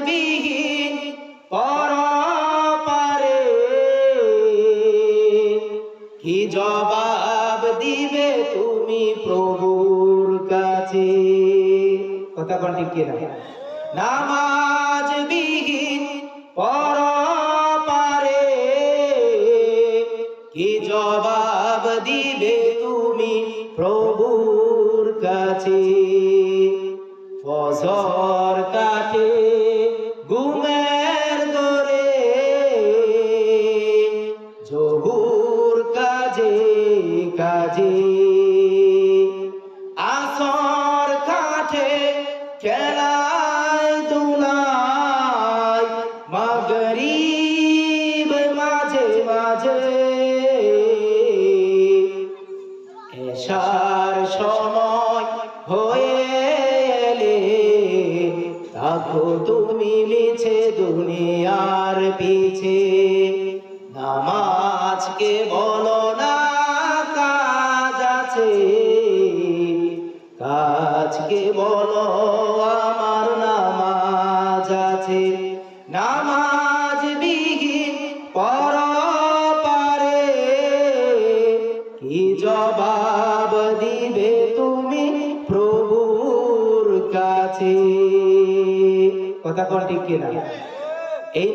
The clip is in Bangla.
বিহীন পরপারে। কি জবাব দিবে তুমি প্রভুর কাছে? কথা কোন ঠিক কিনা? নামাজ বিহীন পরপারে। কি জবাব দিবে তুমি প্রভুর কাছে? ফজর কাজে আসর কাঠে খেলায় দুলায়, মাগরিব মাঝে মাঝে। এসার সময় হয়ে এলে থাকো তুমি মিছে দুনিয়ার পিছে। নামাজকে বলো কাজ আছে কাজকে বলো, আমার নামাজ আছে। নামাজ বিহীন পর পারে। কি জবাব দিবে তুমি প্রভুর কাছে? কথা কোন ঠিক কিনা? এই